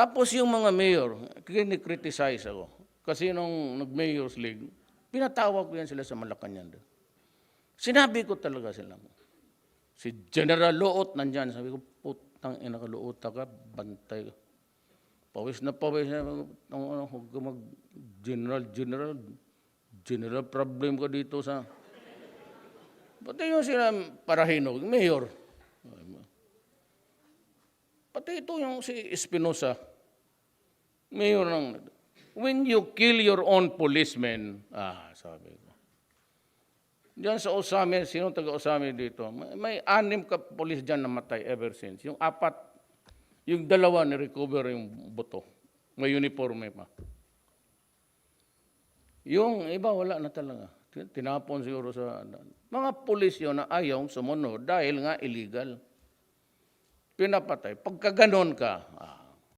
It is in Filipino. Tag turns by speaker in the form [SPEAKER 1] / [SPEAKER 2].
[SPEAKER 1] Tapos yung mga mayor, kinikriticize ako. Kasi nung nag-mayor's league, pinatawag ko yan sila sa Malacanang. Sinabi ko talaga sila. Si General Loot nandyan. Sabi ko, putang ina ka, Loot ka, bantay ka. Pawis na pawis na. Ang ano, huwag ka mag general, general. General problem ka dito sa... Pati yung sila Parahinog, mayor. Pati ito yung si Espinosa, mayor ng... When you kill your own policemen, ah, sabi ko. Diyan sa Osame, sino taga Osame dito? May, may anim ka polis dyan namatay ever since. Yung apat, yung dalawa ni-recover yung buto. May uniforme pa. Yung iba wala na talaga. Tin- Tinapon siguro sa... Mga pulis yun na ayaw sumunod dahil nga illegal. Pinapatay. Pagka ganon ka,